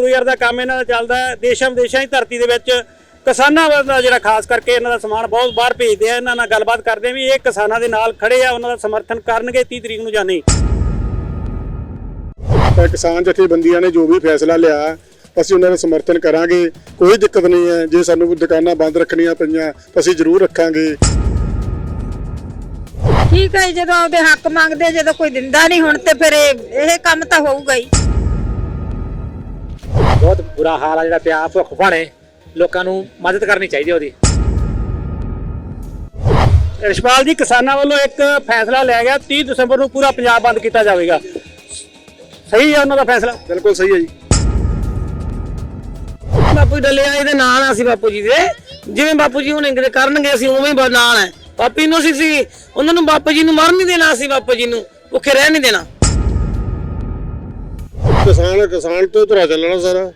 Courier ਦਾ ਕੰਮ ਇਹਨਾਂ ਦਾ ਚੱਲਦਾ ਹੈ। ਦੇਸ਼ਾਂ ਵਿਦੇਸ਼ਾਂ ਦੀ ਧਰਤੀ ਦੇ ਵਿੱਚ ਕਿਸਾਨਾਂ ਦਾ ਜਿਹੜਾ ਖਾਸ ਕਰਕੇ ਇਹਨਾਂ ਦਾ ਸਮਾਨ ਬਹੁਤ ਬਾਹਰ ਭੇਜਦੇ ਆ। ਇਹਨਾਂ ਨਾਲ ਗੱਲਬਾਤ ਕਰਦੇ ਆ ਵੀ ਇਹ ਕਿਸਾਨਾਂ ਦੇ ਨਾਲ ਖੜੇ ਆ ਉਹਨਾਂ ਦਾ ਸਮਰਥਨ ਕਰਨਗੇ 30 ਤਰੀਕ ਨੂੰ ਜਾਂ ਨਹੀਂ। ਤਾਂ ਕਿਸਾਨ ਜਥੇਬੰਦੀਆਂ ਨੇ ਜੋ ਵੀ ਫੈਸਲਾ ਲਿਆ ਅਸੀਂ ਉਹਨਾਂ ਦਾ ਸਮਰਥਨ ਕਰਾਂਗੇ। ਕੋਈ ਦਿੱਕਤ ਨਹੀਂ ਹੈ। ਜੇ ਸਾਨੂੰ ਦੁਕਾਨਾਂ ਬੰਦ ਰੱਖਣੀਆਂ ਪਈਆਂ ਤਾਂ ਅਸੀਂ ਜ਼ਰੂਰ ਰੱਖਾਂਗੇ। ਠੀਕ ਹੈ ਜੀ, ਜਦੋਂ ਆਪਦੇ ਹੱਕ ਮੰਗਦੇ ਜਦੋਂ ਕੋਈ ਦਿੰਦਾ ਨਹੀਂ ਹੁਣ ਤੇ ਫਿਰ ਇਹ ਇਹ ਕੰਮ ਤਾਂ ਹੋਊਗਾ ਹੀ। ਬਹੁਤ ਬੁਰਾ ਹਾਲ ਆ ਜਿਹੜਾ ਪਿਆ ਭੁੱਖ ਭਾਣੇ। ਲੋਕਾਂ ਨੂੰ ਮਦਦ ਕਰਨੀ ਚਾਹੀਦੀ ਉਹਦੀ। ਰਿਸ਼ਪਾਲ ਜੀ ਕਿਸਾਨਾਂ ਵੱਲੋਂ ਇੱਕ ਫੈਸਲਾ ਲਿਆ ਗਿਆ 30 ਦਸੰਬਰ ਨੂੰ ਪੂਰਾ ਪੰਜਾਬ ਬੰਦ ਕੀਤਾ ਜਾਵੇਗਾ। ਸਹੀ ਹੈ ਉਹਨਾਂ ਦਾ ਫੈਸਲਾ? ਬਿਲਕੁਲ ਸਹੀ ਹੈ ਜੀ। ਬਾਪੂ ਜੀ ਡੱਲੇ ਆਏ ਦੇ ਨਾਲ ਆ ਅਸੀਂ ਬਾਪੂ ਜੀ ਦੇ। ਜਿਵੇਂ ਬਾਪੂ ਜੀ ਹੁਣ ਇੰਗਰੇ ਕਰਨਗੇ ਅਸੀਂ ਉਵੇਂ ਹੀ ਨਾਲ ਹੈ ਪਾਪੀ ਨੂੰ ਅਸੀਂ ਸੀ ਉਹਨਾਂ ਨੂੰ ਬਾਪੂ ਜੀ ਨੂੰ ਮਰਨ ਨਹੀਂ ਦੇਣਾ ਅਸੀਂ ਬਾਪੂ ਜੀ ਨੂੰ ਭੁੱਖੇ ਰਹਿ ਨਹੀਂ ਦੇਣਾ। ਕਿਸਾਨ ਕਿਸਾਨ ਤੋਂ ਧਰਾ ਚੱਲਣਾ ਸਾਰਾ।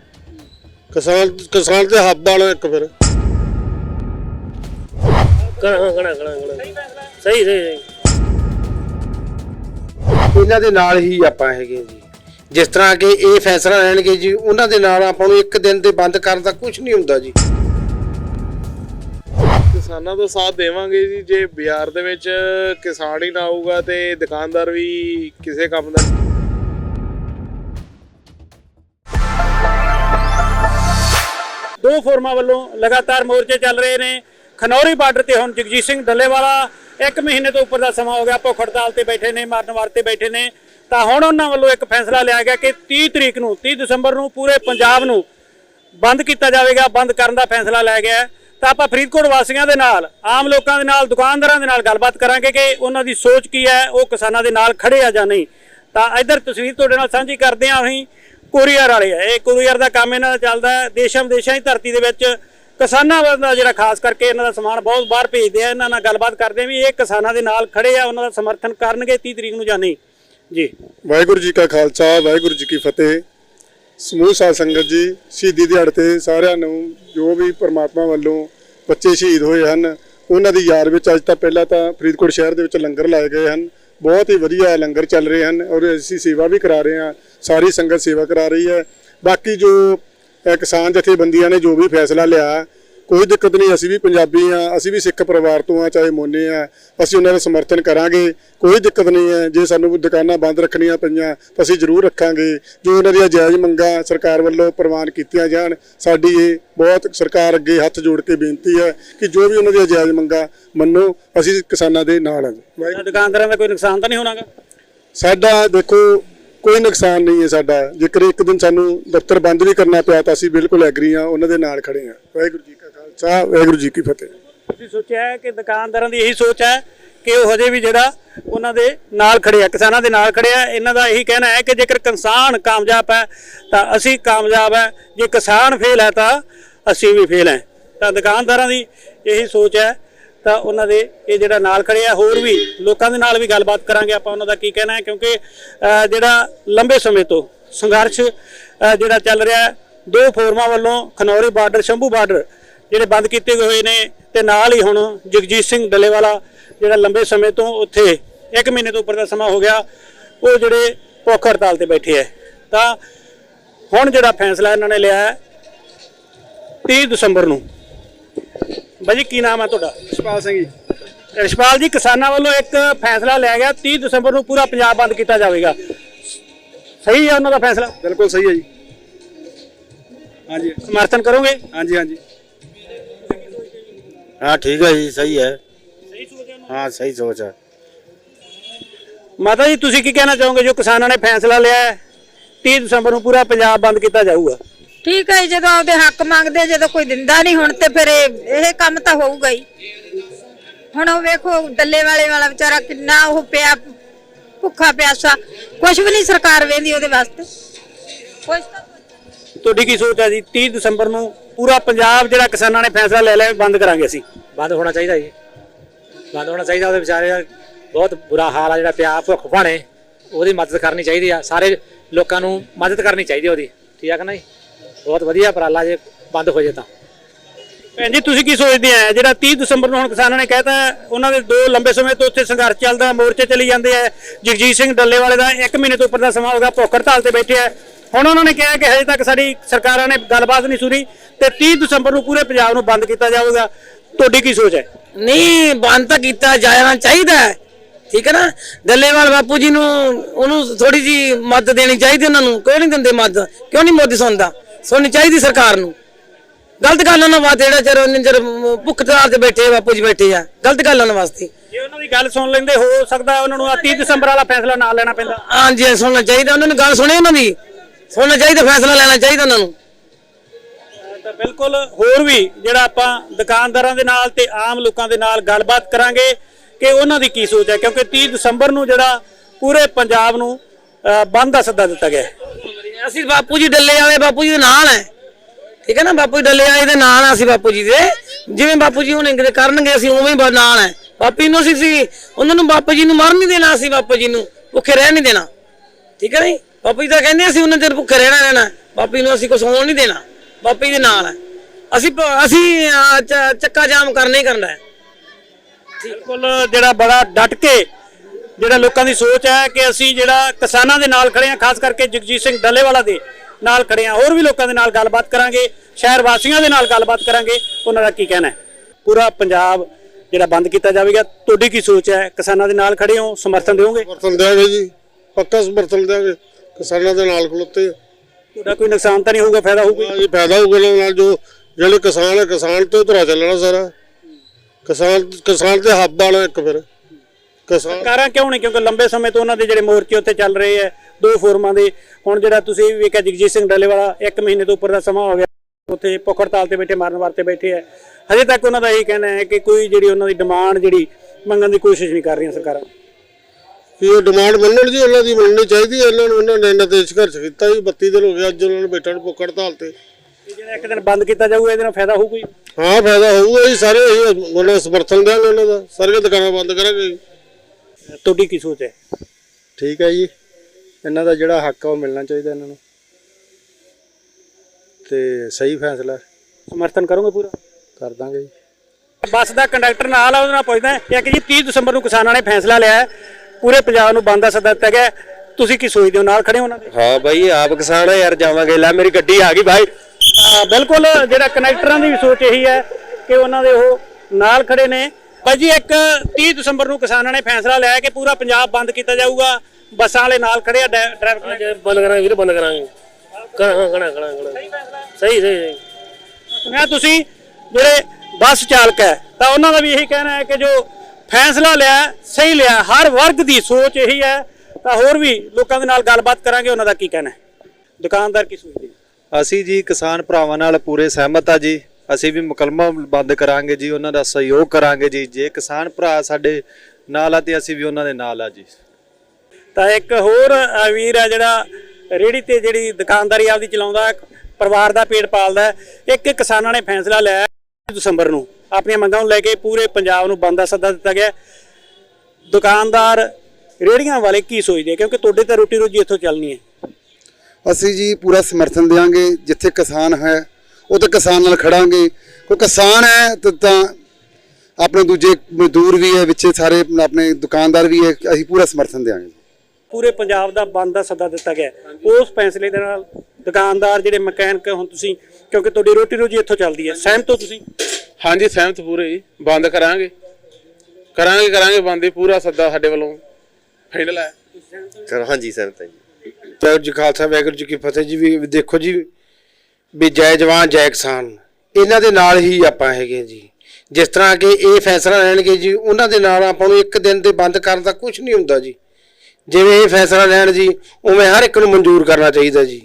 ਕਿਸਾਨ ਕਿਸਾਨ ਤੇ ਹੱਬ ਵਾਲਾ ਇੱਕ ਫਿਰ। ਸਹੀ ਸਹੀ ਸਹੀ। ਇਹਨਾਂ ਦੇ ਨਾਲ ਹੀ ਆਪਾਂ ਹੈਗੇ ਜੀ। ਜਿਸ ਤਰ੍ਹਾਂ ਕਿ ਇਹ ਫੈਸਲਾ ਲੈਣਗੇ ਜੀ ਉਹਨਾਂ ਦੇ ਨਾਲ ਆਪਾਂ ਨੂੰ ਇੱਕ ਦਿਨ ਦੇ ਬੰਦ ਕਰਨ ਦਾ ਕੁਝ ਨਹੀਂ ਹੁੰਦਾ ਜੀ। ਕਿਸਾਨਾਂ ਦਾ ਸਾਥ ਦੇਵਾਂਗੇ ਜੀ ਜੇ ਬਾਜ਼ਾਰ ਦੇ ਵਿੱਚ ਕਿਸਾਨ ਹੀ ਨਾ ਆਊਗਾ ਤੇ ਦੁਕਾਨਦਾਰ ਵੀ ਕਿਸੇ ਕੰਮ ਦਾ ਦੋ ਫੋਰਮਾਂ ਵੱਲੋਂ ਲਗਾਤਾਰ ਮੋਰਚੇ ਚੱਲ ਰਹੇ ਨੇ। ਖਨੌਰੀ ਬਾਰਡਰ ਤੇ ਹੁਣ ਜਗਜੀਤ ਸਿੰਘ ਡੱਲੇਵਾਲਾ ਇੱਕ ਮਹੀਨੇ ਤੋਂ ਉੱਪਰ ਦਾ ਸਮਾਂ ਹੋ ਗਿਆ। ਭੁੱਖ ਹੜਤਾਲ ਤੇ ਬੈਠੇ ਨੇ, ਮਰਨ ਵਾਸਤੇ ਬੈਠੇ ਨੇ। ਤਾਂ ਹੁਣ ਉਹਨਾਂ ਵੱਲੋਂ ਇੱਕ ਫੈਸਲਾ ਲਿਆ ਗਿਆ ਕਿ 30 ਤਰੀਕ ਨੂੰ 30 ਦਸੰਬਰ ਨੂੰ ਪੂਰੇ ਪੰਜਾਬ ਨੂੰ ਬੰਦ ਕੀਤਾ ਜਾਵੇਗਾ, ਬੰਦ ਕਰਨ ਦਾ ਫੈਸਲਾ ਲਿਆ ਗਿਆ ਤਾਂ ਆਪਾਂ ਫਰੀਦਕੋਟ ਵਾਸੀਆਂ ਦੇ ਨਾਲ, ਆਮ ਲੋਕਾਂ ਦੇ ਨਾਲ, ਦੁਕਾਨਦਾਰਾਂ ਦੇ ਨਾਲ ਗੱਲਬਾਤ ਕਰਾਂਗੇ ਕਿ ਉਹਨਾਂ ਦੀ ਸੋਚ ਕੀ ਹੈ, ਉਹ ਕਿਸਾਨਾਂ ਦੇ ਨਾਲ ਖੜੇ ਆ ਜਾਂ ਨਹੀਂ। ਤਾਂ ਇੱਧਰ ਤਸਵੀਰ ਤੁਹਾਡੇ ਨਾਲ ਸਾਂਝੀ ਕਰਦੇ ਹਾਂ ਅਸੀਂ। ਕੋਰੀਅਰ ਵਾਲੇ ਆ। ਇਹ ਕੋਰੀਅਰ ਦਾ ਕੰਮ ਇਹਨਾਂ ਦਾ ਚੱਲਦਾ ਹੈ। ਦੇਸ਼ਾਂ ਵਿਦੇਸ਼ਾਂ ਦੀ ਧਰਤੀ ਦੇ ਵਿੱਚ ਕਿਸਾਨਾਂ ਦਾ ਜਿਹੜਾ ਖਾਸ ਕਰਕੇ ਇਹਨਾਂ ਦਾ ਸਮਾਨ ਬਹੁਤ ਬਾਹਰ ਭੇਜਦੇ ਆ। ਇਹਨਾਂ ਨਾਲ ਗੱਲਬਾਤ ਕਰਦੇ ਆ ਵੀ ਇਹ ਕਿਸਾਨਾਂ ਦੇ ਨਾਲ ਖੜੇ ਆ। ਉਹਨਾਂ ਦਾ ਸਮਰਥਨ ਕਰਨਗੇ 30 ਤਰੀਕ ਨੂੰ ਜਾਣੀ ਜੀ। ਵਾਹਿਗੁਰੂ ਜੀ ਕਾ ਖਾਲਸਾ, ਵਾਹਿਗੁਰੂ ਜੀ ਕੀ ਫਤਿਹ। ਸਮੂਹ ਸਾਧ ਸੰਗਤ ਜੀ, ਸ਼ਹੀਦੀ ਦਿਹਾੜੇ ਤੇ ਸਾਰਿਆਂ ਨੂੰ ਜੋ ਵੀ ਪਰਮਾਤਮਾ ਵੱਲੋਂ ਬੱਚੇ ਸ਼ਹੀਦ ਹੋਏ ਹਨ, ਉਹਨਾਂ ਦੀ ਯਾਦ ਵਿੱਚ ਅੱਜ ਤਾਂ ਪਹਿਲਾਂ ਤਾਂ ਫਰੀਦਕੋਟ ਸ਼ਹਿਰ ਦੇ ਵਿੱਚ ਲੰਗਰ ਲਾਏ ਗਏ ਹਨ। ਬਹੁਤ ਹੀ ਵਧੀਆ ਲੰਗਰ ਚੱਲ ਰਹੇ ਹਨ ਔਰ ਅਸੀਂ ਸੇਵਾ ਵੀ ਕਰਾ ਰਹੇ ਹਾਂ, ਸਾਰੀ ਸੰਗਤ ਸੇਵਾ ਕਰਾ ਰਹੀ ਹੈ। ਬਾਕੀ ਜੋ ਕਿਸਾਨ ਜਥੇਬੰਦੀਆਂ ਨੇ ਜੋ ਵੀ ਫੈਸਲਾ ਲਿਆ ਕੋਈ ਦਿੱਕਤ ਨਹੀਂ ਅਸੀਂ ਵੀ ਪੰਜਾਬੀ ਆ ਅਸੀਂ ਵੀ ਸਿੱਖ ਪਰਿਵਾਰ ਤੋਂ ਆ ਚਾਹੇ ਮੋਨੇ ਆ ਅਸੀਂ ਉਹਨਾਂ ਦਾ ਸਮਰਥਨ ਕਰਾਂਗੇ ਕੋਈ ਦਿੱਕਤ ਨਹੀਂ ਹੈ ਜੇ ਸਾਨੂੰ ਦੁਕਾਨਾਂ ਬੰਦ ਰੱਖਣੀਆਂ ਪਈਆਂ ਤਾਂ ਅਸੀਂ ਜ਼ਰੂਰ ਰੱਖਾਂਗੇ ਜੋ ਉਹਨਾਂ ਦੀਆਂ ਜਾਇਜ਼ ਮੰਗਾਂ ਸਰਕਾਰ ਵੱਲੋਂ ਪ੍ਰਵਾਨ ਕੀਤੀਆਂ ਜਾਣ ਸਾਡੀ ਇਹ ਬਹੁਤ ਸਰਕਾਰ ਅੱਗੇ ਹੱਥ ਜੋੜ ਕੇ ਬੇਨਤੀ ਹੈ ਕਿ ਜੋ ਵੀ ਉਹਨਾਂ ਦੀਆਂ ਜਾਇਜ਼ ਮੰਗਾਂ ਮੰਨੋ ਅਸੀਂ ਕਿਸਾਨਾਂ ਦੇ ਨਾਲ ਹਾਂ। ਦੁਕਾਨਦਾਰਾਂ ਦਾ ਕੋਈ ਨੁਕਸਾਨ ਤਾਂ ਨਹੀਂ ਹੋਣਾਗਾ ਸਾਡਾ ਦੇਖੋ ਕੋਈ ਨੁਕਸਾਨ ਨਹੀਂ ਹੈ ਸਾਡਾ ਜੇਕਰ ਇੱਕ ਦਿਨ ਸਾਨੂੰ ਦਫ਼ਤਰ ਬੰਦ ਵੀ ਕਰਨਾ ਪਿਆ ਤਾਂ ਅਸੀਂ ਬਿਲਕੁਲ ਐਗਰੀ ਹਾਂ ਉਹਨਾਂ ਦੇ ਨਾਲ ਖੜੇ ਹਾਂ ਵਾਹਿਗੁਰੂ ਜੀ ਖਾਲਸਾ ਵਾਹਿਗੁਰੂ ਜੀ ਕੀ ਫਤਿਹ। ਤੁਸੀਂ ਸੋਚਿਆ ਹੈ ਕਿ ਦੁਕਾਨਦਾਰਾਂ ਦੀ ਇਹੀ ਸੋਚ ਹੈ ਕਿ ਉਹ ਹਜੇ ਵੀ ਜਿਹੜਾ ਉਹਨਾਂ ਦੇ ਨਾਲ ਖੜੇ ਆ, ਕਿਸਾਨਾਂ ਦੇ ਨਾਲ ਖੜੇ ਆ, ਇਹਨਾਂ ਦਾ ਇਹੀ ਕਹਿਣਾ ਹੈ ਕਿ ਜੇਕਰ ਕਿਸਾਨ ਕਾਮਯਾਬ ਹੈ, ਤਾਂ ਅਸੀਂ ਕਾਮਯਾਬ ਹੈ, ਜੇ ਕਿਸਾਨ ਫੇਲ ਹੈ, ਤਾਂ ਅਸੀਂ ਵੀ ਫੇਲ ਹੈ। ਤਾਂ ਦੁਕਾਨਦਾਰਾਂ ਦੀ ਇਹੀ ਸੋਚ ਹੈ, ਤਾਂ ਉਹਨਾਂ ਦੇ ਇਹ ਜਿਹੜਾ ਨਾਲ ਖੜੇ ਆ, ਹੋਰ ਵੀ ਲੋਕਾਂ ਦੇ ਨਾਲ ਵੀ ਗੱਲਬਾਤ ਕਰਾਂਗੇ ਆਪਾਂ ਉਹਨਾਂ ਦਾ ਕੀ ਕਹਿਣਾ ਹੈ, ਕਿਉਂਕਿ ਜਿਹੜਾ ਲੰਬੇ ਸਮੇਂ ਤੋਂ ਸੰਘਰਸ਼ ਜਿਹੜਾ ਚੱਲ ਰਿਹਾ ਹੈ, ਦੋ ਫੋਰਮਾਂ ਵੱਲੋਂ ਖਨੌਰੀ ਬਾਰਡਰ, ਸ਼ੰਭੂ ਬਾਰਡਰ ਜਿਹੜੇ ਬੰਦ ਕੀਤੇ ਹੋਏ ਨੇ ਤੇ ਨਾਲ ਹੀ ਹੁਣ ਜਗਜੀਤ ਸਿੰਘ ਡੱਲੇਵਾਲਾ ਜਿਹੜਾ ਲੰਬੇ ਸਮੇਂ ਤੋਂ ਉੱਥੇ 1 ਮਹੀਨੇ ਤੋਂ ਉੱਪਰ ਦਾ ਸਮਾਂ ਹੋ ਗਿਆ ਉਹ ਜਿਹੜੇ ਭੁੱਖ ਹੜਤਾਲ ਤੇ ਬੈਠੇ ਹੈ ਤਾਂ ਹੁਣ ਜਿਹੜਾ ਫੈਸਲਾ ਇਹਨਾਂ ਨੇ ਲਿਆ ਹੈ 30 ਦਸੰਬਰ ਨੂੰ। ਬਾਜੀ ਕੀ ਨਾਮ ਹੈ ਤੁਹਾਡਾ? ਸ਼ਪਾਲ ਸਿੰਘ ਜੀ। ਰਿਸ਼ਪਾਲ ਜੀ ਕਿਸਾਨਾਂ ਵੱਲੋਂ ਇੱਕ ਫੈਸਲਾ ਲਿਆ ਗਿਆ 30 ਦਸੰਬਰ ਨੂੰ ਪੂਰਾ ਪੰਜਾਬ ਬੰਦ ਕੀਤਾ ਜਾਵੇਗਾ। ਸਹੀ ਹੈ ਉਹਨਾਂ ਦਾ ਫੈਸਲਾ? ਬਿਲਕੁਲ ਸਹੀ ਹੈ ਜੀ। ਹਾਂਜੀ ਸਮਰਥਨ ਕਰੋਗੇ? ਹਾਂਜੀ ਹਾਂਜੀ। ਹਾਂ ਠੀਕ ਹੈ ਜੀ ਸਹੀ ਹੈ। ਹਾਂ ਸਹੀ ਸੋਚ ਹੈ। ਮਾਤਾ ਜੀ ਤੁਸੀਂ ਕੀ ਕਹਿਣਾ ਚਾਹੋਗੇ? ਜੋ ਕਿਸਾਨਾਂ ਨੇ ਫੈਸਲਾ ਲਿਆ ਹੈ 30 ਦਸੰਬਰ ਨੂੰ ਪੂਰਾ ਪੰਜਾਬ ਬੰਦ ਕੀਤਾ ਜਾਊਗਾ। ਠੀਕ ਹੈ ਜੀ, ਜਦੋਂ ਆਪਦੇ ਹੱਕ ਮੰਗਦੇ ਜਦੋਂ ਕੋਈ ਦਿੰਦਾ ਨਹੀਂ ਹੁਣ ਤੇ ਫਿਰ ਇਹ ਇਹ ਕੰਮ ਤਾਂ ਹੋਊਗਾ ਹੀ। ਹੁਣ ਉਹ ਵੇਖੋ ਡੱਲੇ ਵਾਲੇ ਵਾਲਾ ਵਿਚਾਰਾ ਕਿੰਨਾ ਉਹ ਪਿਆ ਭੁੱਖਾ ਪਿਆਸਾ। ਕੁਝ ਵੀ ਨਹੀਂ ਸਰਕਾਰ ਵੇਂਦੀ ਉਹਦੇ ਵਾਸਤੇ। ਕੁਝ ਤਾਂ ਤੁਹਾਡੀ ਕੀ ਸੋਚ ਹੈ ਜੀ? 30 ਦਸੰਬਰ ਨੂੰ ਪੂਰਾ ਪੰਜਾਬ ਜਿਹੜਾ ਕਿਸਾਨਾਂ ਨੇ ਫੈਸਲਾ ਲੈ ਲਿਆ ਬੰਦ ਕਰਾਂਗੇ ਅਸੀਂ। ਬੰਦ ਹੋਣਾ ਚਾਹੀਦਾ ਜੀ। ਬੰਦ ਹੋਣਾ ਚਾਹੀਦਾ ਉਹਦੇ ਵਿਚਾਰੇ ਦਾ ਬਹੁਤ ਬੁਰਾ ਹਾਲ ਆ ਜਿਹੜਾ ਪਿਆ ਭੁੱਖ ਭਾਣੇ ਉਹਦੀ ਮਦਦ ਕਰਨੀ ਚਾਹੀਦੀ ਆ। ਸਾਰੇ ਲੋਕਾਂ ਨੂੰ ਮਦਦ ਕਰਨੀ ਚਾਹੀਦੀ ਉਹਦੀ। ਠੀਕ ਆ ਕਿ ਨਹੀਂ? ਬਹੁਤ ਵਧੀਆ ਉਪਰਾਲਾ ਜੇ ਬੰਦ ਹੋ ਜੇ ਤਾਂ। ਭੈਣ ਜੀ ਤੁਸੀਂ ਕੀ ਸੋਚਦੇ ਆ? ਜਿਹੜਾ 30 ਦਸੰਬਰ ਨੂੰ ਹੁਣ ਕਿਸਾਨਾਂ ਨੇ ਕਹਿਤਾ ਉਹਨਾਂ ਦੇ ਦੋ ਲੰਬੇ ਸਮੇਂ ਤੋਂ ਉੱਥੇ ਸੰਘਰਸ਼ ਚੱਲਦਾ ਮੋਰਚੇ ਚੱਲੀ ਜਾਂਦੇ ਆ। ਜਗਜੀਤ ਸਿੰਘ ਡੱਲੇਵਾਲੇ ਦਾ 1 ਮਹੀਨੇ ਤੋਂ ਉੱਪਰ ਦਾ ਸਮਾਂ ਹੋ ਗਿਆ ਭੁੱਖ ਹੜਤਾਲ ਤੇ ਬੈਠੇ ਆ। ਹੁਣ ਉਹਨਾਂ ਨੇ ਕਿਹਾ ਕਿ ਹਜੇ ਤੱਕ ਸਾਡੀ ਸਰਕਾਰਾਂ ਨੇ ਗੱਲਬਾਤ ਨਹੀਂ ਸੁਣੀ ਤੇ 30 ਦਸੰਬਰ ਨੂੰ ਪੂਰੇ ਪੰਜਾਬ ਨੂੰ ਬੰਦ ਕੀਤਾ ਜਾਵੇਗਾ। ਤੁਹਾਡੀ ਕੀ ਸੋਚ ਹੈ? ਨਹੀਂ ਬੰਦ ਤਾਂ ਕੀਤਾ ਜਾਣਾ ਚਾਹੀਦਾ ਹੈ। ਠੀਕ ਹੈ ਨਾ? ਡੱਲੇਵਾਲ ਬਾਪੂ ਜੀ ਨੂੰ ਉਹਨੂੰ ਥੋੜੀ ਜੀ ਮਦਦ ਦੇਣੀ ਚਾਹੀਦੀ ਉਹਨਾਂ ਨੂੰ। ਕਿਉਂ ਨਹੀਂ ਦਿੰਦੇ ਮਦਦ ਕਿਉਂ ਨਹੀਂ ਮੋਦੀ ਸੁਣਦਾ? ਸੁਣਨੀ ਚਾਹੀਦੀ ਸਰਕਾਰ ਨੂੰ। ਗਲਤ ਗੱਲ ਉਹਨਾਂ ਵਾਸਤੇ ਜਿਹੜਾ ਚਿਰ ਉਹਨੇ ਚਿਰ ਭੁੱਖ ਤਾਰ ਤੇ ਬੈਠੇ ਬਾਪੂ ਜੀ ਬੈਠੇ ਆ। ਗਲਤ ਗੱਲ ਉਹਨਾਂ ਵਾਸਤੇ। ਜੇ ਉਹਨਾਂ ਦੀ ਗੱਲ ਸੁਣ ਲੈਂਦੇ ਹੋ ਸਕਦਾ ਉਹਨਾਂ ਨੂੰ ਆਹ 30 ਦਸੰਬਰ ਵਾਲਾ ਫੈਸਲਾ ਨਾ ਲੈਣਾ ਪੈਂਦਾ। ਹਾਂਜੀ ਸੁਣਨਾ ਚਾਹੀਦਾ। ਉਹਨਾਂ ਨੂੰ ਗੱਲ ਸੁਣੇ ਉਹਨਾਂ ਦੀ? ਸੁਣਨਾ ਚਾਹੀਦਾ ਫੈਸਲਾ ਲੈਣਾ ਚਾਹੀਦਾ ਉਹਨਾਂ ਨੂੰ। ਤਾਂ ਬਿਲਕੁਲ ਹੋਰ ਵੀ ਜਿਹੜਾ ਆਪਾਂ ਦੁਕਾਨਦਾਰਾਂ ਦੇ ਨਾਲ ਤੇ ਆਮ ਲੋਕਾਂ ਦੇ ਨਾਲ ਗੱਲਬਾਤ ਕਰਾਂਗੇ ਕਿ ਉਹਨਾਂ ਦੀ ਕੀ ਸੋਚ ਹੈ ਕਿਉਂਕਿ 30 ਦਸੰਬਰ ਨੂੰ ਜਿਹੜਾ ਪੂਰੇ ਪੰਜਾਬ ਨੂੰ ਬੰਦ ਦਾ ਸੱਦਾ ਦਿੱਤਾ ਗਿਆ ਹੈ। ਅਸੀਂ ਬਾਪੂ ਜੀ ਡੱਲੇ ਵਾਲੇ ਬਾਪੂ ਜੀ ਦੇ ਨਾਲ ਹੈ। ਠੀਕ ਹੈ ਨਾ ਬਾਪੂ ਜੀ ਡੱਲੇ ਵਾਲੇ ਦੇ ਨਾਲ ਆ ਅਸੀਂ ਬਾਪੂ ਜੀ ਦੇ। ਜਿਵੇਂ ਬਾਪੂ ਜੀ ਹੁਣ ਇੰਗਰੇ ਕਰਨਗੇ ਅਸੀਂ ਉਵੇਂ ਹੀ ਬ- ਨਾਲ ਹੈ। ਬਾਪੀ ਨੂੰ ਅਸੀਂ ਸੀ ਉਹਨਾਂ ਨੂੰ ਬਾਪੂ ਜੀ ਨੂੰ ਮਰਨ ਨਹੀਂ ਦੇਣਾ ਅਸੀਂ ਬਾਪੂ ਜੀ ਨੂੰ ਭੁੱਖੇ ਰਹਿਣ ਨਹੀਂ ਦੇਣਾ। ਠੀਕ ਹੈ ਨਹੀਂ ਬਾਪੂ ਤਾਂ ਕਹਿੰਦੇ ਅਸੀਂ ਉਹਨਾਂ ਚਿਰ ਭੁੱਖੇ ਰਹਿਣਾ ਰਹਿਣਾ। ਬਾਪੀ ਨੂੰ ਅਸੀਂ ਕੁਝ ਹੋਣ ਨਹੀਂ ਦੇਣਾ। ਬਾਪੀ ਦੇ ਨਾਲ ਹੈ ਅਸੀਂ ਅਸੀਂ ਚੱਕਾ ਜਾਮ ਕਰਨਾ ਹੀ ਕਰਨਾ ਹੈ। ਬਿਲਕੁਲ ਜਿਹੜਾ ਬੜਾ ਡਟ ਕੇ ਜਿਹੜਾ ਲੋਕਾਂ ਦੀ ਸੋਚ ਹੈ ਕਿ ਅਸੀਂ ਜਿਹੜਾ ਕਿਸਾਨਾਂ ਦੇ ਨਾਲ ਖੜੇ ਹਾਂ ਖਾਸ ਕਰਕੇ ਜਗਜੀਤ ਸਿੰਘ ਡੱਲੇਵਾਲਾ ਦੇ ਨਾਲ ਖੜੇ ਹਾਂ ਹੋਰ ਵੀ ਲੋਕਾਂ ਦੇ ਨਾਲ ਗੱਲਬਾਤ ਕਰਾਂਗੇ ਸ਼ਹਿਰ ਵਾਸੀਆਂ ਦੇ ਨਾਲ ਗੱਲਬਾਤ ਕਰਾਂਗੇ ਉਹਨਾਂ ਦਾ ਕੀ ਕਹਿਣਾ ਹੈ? ਪੂਰਾ ਪੰਜਾਬ ਜਿਹੜਾ ਬੰਦ ਕੀਤਾ ਜਾਵੇਗਾ ਤੁਹਾਡੀ ਕੀ ਸੋਚ ਹੈ? ਕਿਸਾਨਾਂ ਦੇ ਨਾਲ ਖੜੇ ਹੋ ਸਮਰਥਨ ਦਿਓਗੇ? ਸਮਰਥਨ ਦਿਆਂਗੇ ਜੀ ਪੱਕਾ ਸਮਰਥਨ ਦਿਆਂਗੇ। ਕਿਸਾਨਾਂ ਦੇ ਨਾਲ ਖਲੋਤੇ। ਆ ਤੁਹਾਡਾ ਕੋਈ ਨੁਕਸਾਨ ਤਾਂ ਨਹੀਂ ਹੋਊਗਾ ਫਾਇਦਾ ਹੋਊਗਾ ਹਾਂ। ਜੀ ਫਾਇਦਾ ਹੋਊਗਾ ਇਹਨਾਂ ਨਾਲ ਜੋ ਜਿਹੜੇ ਕਿਸਾਨ ਹੈ ਕਿਸਾਨ ਤੇ ਉਤਰਾ ਚੱਲਣਾ ਸਾਰਾ। ਕਿਸਾਨ ਕਿਸਾਨ ਤੇ ਹੱਬ ਵਾਲਾ ਇੱਕ ਫਿਰ। ਕਿਸਾਨ ਸਰਕਾਰਾਂ ਕਿਉਂ ਨਹੀਂ? ਕਿਉਂਕਿ ਲੰਬੇ ਸਮੇਂ ਤੋਂ ਉਹਨਾਂ ਦੇ ਜਿਹੜੇ ਮੋਰਚੇ ਉੱਤੇ ਚੱਲ ਰਹੇ ਹੈ ਦੋ ਫੋਰਮਾਂ ਦੇ। ਹੁਣ ਜਿਹੜਾ ਤੁਸੀਂ ਇਹ ਵੀ ਵੇਖਿਆ ਜਗਜੀਤ ਸਿੰਘ ਡੱਲੇਵਾਲਾ ਇੱਕ ਮਹੀਨੇ ਤੋਂ ਉੱਪਰ ਦਾ ਸਮਾਂ ਹੋ ਗਿਆ ਉੱਥੇ ਭੁੱਖ ਹੜਤਾਲ ਤੇ ਬੈਠੇ ਮਾਰਨ ਵਾਸਤੇ ਬੈਠੇ ਹੈ ਹਜੇ ਤੱਕ ਉਹਨਾਂ ਦਾ ਇਹ ਕਹਿਣਾ ਹੈ ਕਿ ਕੋਈ ਜਿਹੜੀ ਉਹਨਾਂ ਦੀ ਡਿਮਾਂਡ ਜਿਹੜੀ ਮੰਗਣ ਦੀ ਕੋਸ਼ਿਸ਼ ਨਹੀਂ ਕਰ ਰਹੀਆਂ ਸਰਕਾਰਾਂ। ਵੀ ਉਹ ਡਿਮਾਂਡ ਮੰਨਣ ਜੀ ਉਹਨਾਂ ਦੀ ਮੰਨਣੀ ਚਾਹੀਦੀ ਹੈ। ਇਹਨਾਂ ਨੂੰ ਉਹਨਾਂ ਨੇ ਇਹਨਾਂ ਤੇ ਸੰਘਰਸ਼ ਕੀਤਾ ਜੀ। 32 ਦਿਨ ਹੋ ਗਏ ਅੱਜ ਉਹਨਾਂ ਨੂੰ ਬੈਠਣ ਭੁੱਖ ਹੜਤਾਲ ਤੇ। ਇਹ ਜਿਹੜਾ ਇੱਕ ਦਿਨ ਬੰਦ ਕੀਤਾ ਜਾਊਗਾ ਇਹਦੇ ਨਾਲ ਫਾਇਦਾ ਹੋਊ ਕੋਈ? ਹਾਂ ਫਾਇਦਾ ਹੋਊਗਾ ਜੀ। ਸਾਰੇ ਇਹ ਉਹਨਾਂ ਸਮਰਥਨ ਦਿਆਂਗੇ ਉਹਨਾਂ ਦਾ। ਸਾਰੀਆਂ ਦੁਕਾਨਾਂ ਬੰਦ ਕਰਾਂਗੇ ਜੀ। ਤੁਹਾਡੀ ਕੀ ਸੋਚ ਹੈ? ਠੀਕ ਹੈ ਜੀ। ਇਹਨਾਂ ਦਾ ਜਿਹੜਾ ਹੱਕ ਆ ਉਹ ਮਿਲਣਾ ਚਾਹੀਦਾ ਇਹਨਾਂ ਨੂੰ। ਤੇ ਸਹੀ ਫੈਸਲਾ ਸਮਰਥਨ ਕਰੋਗੇ ਪੂਰਾ? ਕਰ ਦਾਂਗੇ ਜੀ। ਬੱਸ ਦਾ ਕੰਡਕਟਰ ਨਾਲ ਆ ਉਹਦੇ ਨਾਲ ਪੁੱਛਦਾ ਕਿ ਜੀ 30 ਦਸੰਬਰ ਨੂੰ ਕਿਸਾਨਾਂ ਨੇ ਫੈਸਲਾ ਲਿਆ ਹੈ। ਪੂਰੇ ਪੰਜਾਬ ਨੂੰ ਬੰਦ ਦਾ ਸੱਦਾ ਦਿੱਤਾ ਗਿਆ। ਹੈ। ਤੁਸੀਂ ਕੀ ਸੋਚਦੇ ਹੋ? ਨਾਲ ਖੜੇ ਹੋ ਉਹਨਾਂ ਦੇ? ਹਾਂ ਬਾਈ ਆਪ ਕਿਸਾਨ ਆ ਯਾਰ ਜਾਵਾਂਗੇ। ਲੈ ਮੇਰੀ ਗੱਡੀ ਆ ਗਈ ਬਾਈ। ਅਹ ਬਿਲਕੁਲ ਜਿਹੜਾ ਕਨੈਕਟਰਾਂ ਦੀ ਵੀ ਸੋਚ ਇਹੀ ਹੈ ਕਿ ਉਹਨਾਂ ਦੇ ਉਹ ਨਾਲ ਖੜੇ ਨੇ। ਭਾਈ ਜੀ ਇੱਕ 30 ਦਸੰਬਰ ਨੂੰ ਕਿਸਾਨਾਂ ਨੇ ਫੈਸਲਾ ਲਿਆ ਹੈ ਕਿ ਪੂਰਾ ਪੰਜਾਬ ਬੰਦ ਕੀਤਾ ਜਾਊਗਾ। ਬੱਸਾਂ ਵਾਲੇ ਨਾਲ ਖੜੇ ਆ ਡਰਾਈਵਰ ਬੰਦ ਕਰਾਂਗੇ ਵੀਰ ਬੰਦ ਕਰਾਂਗੇ। ਕਰਾਂ ਕਰਾਂ ਕਰਾਂ ਸਹੀ ਸਹੀ ਸੁਣਿਆ ਤੁਸੀਂ ਜਿਹੜੇ ਬੱਸ ਚਾਲਕ ਹੈ ਤਾਂ ਉਹਨਾਂ ਦਾ ਵੀ ਇਹੀ ਕਹਿਣਾ ਹੈ ਕਿ ਜੋ ਫੈਸਲਾ ਲਿਆ ਸਹੀ ਲਿਆ ਹਰ ਵਰਗ ਦੀ ਸੋਚ ਇਹੀ ਹੈ। ਤਾਂ ਹੋਰ ਵੀ ਲੋਕਾਂ ਦੇ ਨਾਲ ਗੱਲਬਾਤ ਕਰਾਂਗੇ ਉਹਨਾਂ ਦਾ ਕੀ ਕਹਿਣਾ ਹੈ? ਦੁਕਾਨਦਾਰ ਕੀ ਸੋਚਦੇ ਅਸੀਂ ਜੀ ਕਿਸਾਨ ਭਰਾਵਾਂ ਨਾਲ ਪੂਰੇ ਸਹਿਮਤ ਆ ਜੀ। ਅਸੀਂ ਵੀ ਮੁਕਲਮਾ ਬੰਦ ਕਰਾਂਗੇ ਜੀ ਉਹਨਾਂ ਦਾ ਸਹਿਯੋਗ ਕਰਾਂਗੇ ਜੀ। ਜੇ ਕਿਸਾਨ ਭਰਾ ਸਾਡੇ ਨਾਲ ਆ ਤੇ ਅਸੀਂ ਵੀ ਉਹਨਾਂ ਦੇ ਨਾਲ ਆ ਜੀ। ਤਾਂ ਇੱਕ ਹੋਰ ਵੀਰ ਹੈ ਜਿਹੜਾ ਰੇੜੀ ਤੇ ਜਿਹੜੀ ਦੁਕਾਨਦਾਰੀ ਆਪਦੀ ਚਲਾਉਂਦਾ ਪਰਿਵਾਰ ਦਾ ਪੇਟ ਪਾਲਦਾ। ਇੱਕ ਕਿਸਾਨਾਂ ਨੇ ਫੈਸਲਾ ਲਿਆ। ਦਸੰਬਰ ਨੂੰ ਆਪਣੀਆਂ ਮੰਗਾਂ ਨੂੰ ਲੈ ਕੇ ਪੂਰੇ ਪੰਜਾਬ ਨੂੰ ਬੰਦ ਦਾ ਸੱਦਾ ਦਿੱਤਾ ਗਿਆ। ਦੁਕਾਨਦਾਰ ਰੇੜੀਆਂ ਵਾਲੇ ਕੀ ਸੋਚਦੇ ਆ? ਕਿਉਂਕਿ ਤੁਹਾਡੇ ਤਾਂ ਰੋਟੀ ਰੋਜੀ ਇੱਥੋਂ ਚੱਲਣੀ ਹੈ ਅਸੀਂ ਜੀ ਪੂਰਾ ਸਮਰਥਨ ਦੇਵਾਂਗੇ ਜਿੱਥੇ ਕਿਸਾਨ ਹੈ ਉੱਥੇ ਕਿਸਾਨ ਨਾਲ ਖੜਾਂਗੇ ਕੋਈ ਕਿਸਾਨ ਹੈ ਤਾਂ ਤਾਂ ਆਪਣੇ ਦੂਜੇ ਮਜ਼ਦੂਰ ਵੀ ਹੈ ਵਿੱਚੇ ਸਾਰੇ ਆਪਣੇ ਦੁਕਾਨਦਾਰ ਵੀ ਹੈ ਅਸੀਂ ਪੂਰਾ ਸਮਰਥਨ ਦੇਵਾਂਗੇ ਪੂਰੇ ਪੰਜਾਬ ਦਾ ਬੰਦ ਦਾ ਸੱਦਾ ਦਿੱਤਾ ਗਿਆ ਹੈ। ਉਸ ਫੈਸਲੇ ਦੇ ਨਾਲ ਦੁਕਾਨਦਾਰ ਜਿਹੜੇ ਮਕੈਨਿਕ ਹੁਣ ਤੁਸੀਂ ਕਿਉਂਕਿ ਤੁਹਾਡੀ ਰੋਟੀ ਰੋਜੀ ਇੱਥੋਂ ਚੱਲਦੀ ਹੈ। ਸਹਿਮਤ ਹੋ ਤੁਸੀਂ? ਹਾਂਜੀ ਸਹਿਮਤ ਪੂਰੇ ਜੀ। ਬੰਦ ਕਰਾਂਗੇ। ਕਰਾਂਗੇ ਕਰਾਂਗੇ। ਬੰਦ ਹੀ ਪੂਰਾ ਸੱਦਾ ਸਾਡੇ ਵੱਲੋਂ ਫਾਈਨਲ ਹੈ ਕਰ ਹਾਂਜੀ ਸਹਿਮਤ ਹੈ ਜੀ। ਵਾਹਿਗੁਰੂ ਜੀ ਖਾਲਸਾ ਵਾਹਿਗੁਰੂ ਜੀ ਕੀ ਫਤਿਹ ਜੀ। ਵੀ ਦੇਖੋ ਜੀ ਵੀ ਜੈ ਜਵਾਨ ਜੈ ਕਿਸਾਨ। ਇਹਨਾਂ ਦੇ ਨਾਲ ਹੀ ਆਪਾਂ ਹੈਗੇ ਜੀ। ਜਿਸ ਤਰ੍ਹਾਂ ਕਿ ਇਹ ਫੈਸਲਾ ਲੈਣਗੇ ਜੀ ਉਹਨਾਂ ਦੇ ਨਾਲ ਆਪਾਂ ਨੂੰ ਇੱਕ ਦਿਨ ਦੇ ਬੰਦ ਕਰਨ ਦਾ ਕੁਝ ਨਹੀਂ ਹੁੰਦਾ ਜੀ। ਜਿਵੇਂ ਇਹ ਫੈਸਲਾ ਲੈਣ ਜੀ ਉਵੇਂ ਹਰ ਇੱਕ ਨੂੰ ਮਨਜ਼ੂਰ ਕਰਨਾ ਚਾਹੀਦਾ ਜੀ।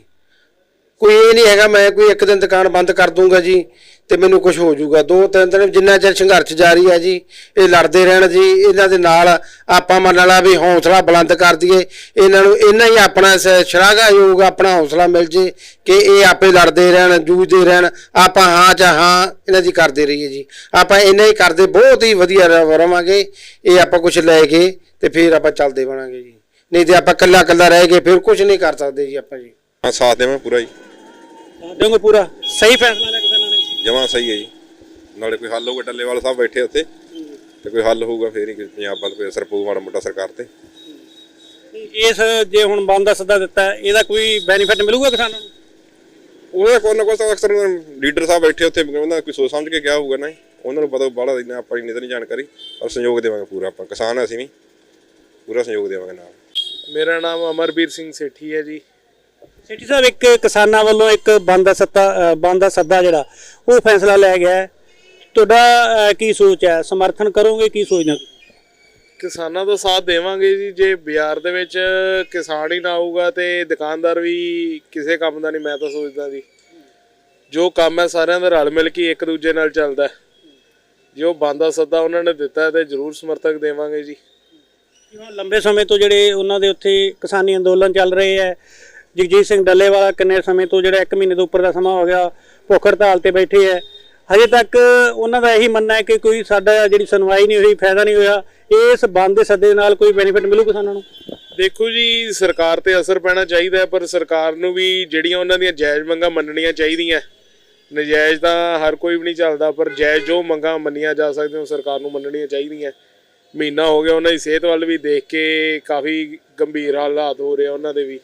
ਕੋਈ ਇਹ ਨਹੀਂ ਹੈਗਾ, ਮੈਂ ਕੋਈ ਇੱਕ ਦਿਨ ਦੁਕਾਨ ਬੰਦ ਕਰ ਦੂੰਗਾ ਜੀ ਤੇ ਮੈਨੂੰ ਕੁਝ ਹੋ ਜਾਊਗਾ। ਦੋ ਤਿੰਨ ਦਿਨ ਜਿੰਨਾ ਚਿਰ ਸੰਘਰਸ਼ ਜਾਰੀ ਹੈ ਜੀ, ਇਹ ਲੜਦੇ ਰਹਿਣ ਜੀ, ਇਹਨਾਂ ਦੇ ਨਾਲ ਆਪਾਂ ਮੰਨ ਲਾ ਵੀ ਹੌਸਲਾ ਬੁਲੰਦ ਕਰ ਦਈਏ। ਇਹਨਾਂ ਨੂੰ ਇਹਨਾਂ ਹੀ ਆਪਣਾ ਸ- ਸ਼ਲਾਘਾਯੋਗ ਆਪਣਾ ਹੌਸਲਾ ਮਿਲ ਜੇ ਕਿ ਇਹ ਆਪੇ ਲੜਦੇ ਰਹਿਣ, ਜੂਝਦੇ ਰਹਿਣ। ਆਪਾਂ ਹਾਂ ਜਾਂ ਹਾਂ ਇਹਨਾਂ ਦੀ ਕਰਦੇ ਰਹੀਏ ਜੀ। ਆਪਾਂ ਇੰਨਾ ਹੀ ਕਰਦੇ, ਬਹੁਤ ਹੀ ਵਧੀਆ ਰ- ਰਵਾਂਗੇ। ਇਹ ਆਪਾਂ ਕੁਝ ਲੈ ਕੇ ਤੇ ਫਿਰ ਆਪਾਂ ਚੱਲਦੇ ਬਣਾਂਗੇ ਜੀ। ਨਹੀਂ ਤੇ ਆਪਾਂ ਕੱਲਾ ਕੱਲਾ ਰਹਿ ਗਏ ਫਿਰ ਕੁਝ ਨਹੀਂ ਕਰ ਸਕਦੇ ਜੀ ਆਪਾਂ ਜੀ। ਸਾਥ ਦੇਵਾਂ ਪੂਰਾ ਜੀ। ਦਿਓਗੇ ਪੂਰਾ ਸਹੀ ਫੈਸਲਾ ਲਿਆ ਕਿਸਾਨਾਂ ਨੇ ਜਮਾਂ ਸਹੀ ਹੈ ਜੀ। ਨਾਲੇ ਕੋਈ ਹੱਲ ਹੋਊਗਾ ਟੱਲੇਵਾਲ ਸਾਹਿਬ ਬੈਠੇ ਉੱਥੇ। ਤੇ ਕੋਈ ਹੱਲ ਹੋਊਗਾ ਫੇਰ ਹੀ ਕੋਈ ਪੰਜਾਬ ਬੰਦ ਕੋਈ ਅਸਰ ਪਊ ਮਾੜਾ ਮੋਟਾ ਸਰਕਾਰ ਤੇ। ਇਸ ਜੇ ਹੁਣ ਬੰਦ ਦਾ ਸੱਦਾ ਦਿੱਤਾ ਹੈ, ਇਹਦਾ ਕੋਈ ਬੈਨੀਫਿਟ ਮਿਲੂਗਾ ਕਿਸਾਨਾਂ ਨੂੰ? ਉਹਦੇ ਕੋਲ ਨਾ ਕੋਈ ਤਾਂ ਅਕਸਰ ਲੀਡਰ ਸਾਹਿਬ ਬੈਠੇ ਉੱਥੇ ਉਹਨਾਂ ਦਾ ਕੋਈ ਸੋਚ ਸਮਝ ਕੇ ਗਿਆ ਹੋਊਗਾ ਨਾ ਉਹਨਾਂ ਨੂੰ ਪਤਾ ਬਾਹਲਾ ਇੰਨਾ ਆਪਾਂ ਇੰਨੀ ਤਾਂ ਨਹੀਂ ਜਾਣਕਾਰੀ। ਪਰ ਸਹਿਯੋਗ ਦੇਵਾਂਗੇ ਪੂਰਾ ਆਪਾਂ। ਕਿਸਾਨ ਆ ਅਸੀਂ ਵੀ। ਪੂਰਾ ਸਹਿਯੋਗ ਦੇਵਾਂਗੇ ਨਾਲ। ਮੇਰਾ ਨਾਮ ਅਮਰਵੀਰ ਸਿੰਘ ਸੇਠੀ ਹੈ ਜੀ। ਸੇਠੀ ਸਾਹਿਬ ਇੱਕ ਕਿਸਾਨਾਂ ਵੱਲੋਂ ਇੱਕ ਬੰਦ ਦਾ ਸੱਤਾ ਬੰਦ ਦਾ ਸੱਦਾ ਜਿਹੜਾ ਉਹ ਫੈਸਲਾ ਲਿਆ ਗਿਆ ਹੈ। ਤੁਹਾਡਾ ਕੀ ਸੋਚ ਹੈ? ਸਮਰਥਨ ਕਰੋਗੇ ਕੀ ਸੋਚਦੇ ਹੋ ਕਿਸਾਨਾਂ ਦਾ ਸਾਥ ਦੇਵਾਂਗੇ ਜੀ। ਜੇ ਬਾਜ਼ਾਰ ਦੇ ਵਿੱਚ ਕਿਸਾਨ ਹੀ ਨਾ ਆਊਗਾ ਤੇ ਦੁਕਾਨਦਾਰ ਵੀ ਕਿਸੇ ਕੰਮ ਦਾ ਨਹੀਂ ਮੈਂ ਤਾਂ ਸੋਚਦਾ ਜੀ। ਜੋ ਕੰਮ ਹੈ ਸਾਰਿਆਂ ਦਾ ਰਲ ਮਿਲ ਕੇ ਇੱਕ ਦੂਜੇ ਨਾਲ ਚੱਲਦਾ। ਜੇ ਉਹ ਬੰਦਾ ਸੱਦਾ ਉਹਨਾਂ ਨੇ ਦਿੱਤਾ ਤੇ ਜ਼ਰੂਰ ਸਮਰਥਕ ਦੇਵਾਂਗੇ ਜੀ। ਲੰਬੇ ਸਮੇਂ ਤੋਂ ਜਿਹੜੇ ਉਹਨਾਂ ਦੇ ਉੱਥੇ ਕਿਸਾਨੀ ਅੰਦੋਲਨ ਚੱਲ ਰਹੇ ਹੈ ਜਗਜੀਤ ਸਿੰਘ ਡੱਲੇਵਾਲਾ ਕਿੰਨੇ ਸਮੇਂ ਤੋਂ ਜਿਹੜਾ 1 ਮਹੀਨੇ ਤੋਂ ਉੱਪਰ ਦਾ ਸਮਾਂ ਹੋ ਗਿਆ, ਭੁੱਖ ਹੜਤਾਲ ਤੇ ਬੈਠੇ ਹੈ। ਹਜੇ ਤੱਕ ਉਹਨਾਂ ਦਾ ਇਹੀ ਮੰਨਣਾ ਹੈ ਕਿ ਕੋਈ ਸਾਡਾ ਜਿਹੜੀ ਸੁਣਵਾਈ ਨਹੀਂ ਹੋਈ, ਫਾਇਦਾ ਨਹੀਂ ਹੋਇਆ। ਇਸ ਬੰਦ ਦੇ ਸੱਦੇ ਨਾਲ ਕੋਈ ਬੈਨੀਫਿਟ ਮਿਲੂਗਾ ਸਾਨੂੰ ਨੂੰ ਦੇਖੋ ਜੀ, ਸਰਕਾਰ ਤੇ ਅਸਰ ਪੈਣਾ ਚਾਹੀਦਾ ਪਰ ਸਰਕਾਰ ਨੂੰ ਵੀ ਜਿਹੜੀਆਂ ਉਹਨਾਂ ਦੀਆਂ ਜਾਇਜ਼ ਮੰਗਾਂ ਮੰਨਣੀਆਂ ਚਾਹੀਦੀਆਂ ਨਜਾਇਜ਼ ਤਾਂ ਹਰ ਕੋਈ ਵੀ ਨਹੀਂ ਚੱਲਦਾ, ਪਰ ਜਾਇਜ਼ ਜੋ ਮੰਗਾਂ ਮੰਨੀਆਂ ਜਾ ਸਕਦੀਆਂ ਉਹ ਸਰਕਾਰ ਨੂੰ ਮੰਨਣੀਆਂ ਚਾਹੀਦੀਆਂ ਮਹੀਨਾ ਹੋ ਗਿਆ, ਉਹਨਾਂ ਦੀ ਸਿਹਤ ਵੱਲ ਵੀ ਦੇਖ ਕੇ ਕਾਫੀ ਗੰਭੀਰ ਹਾਲਾਤ ਹੋ ਰਹੇ ਆ ਉਹਨਾਂ ਦੇ ਵੀ।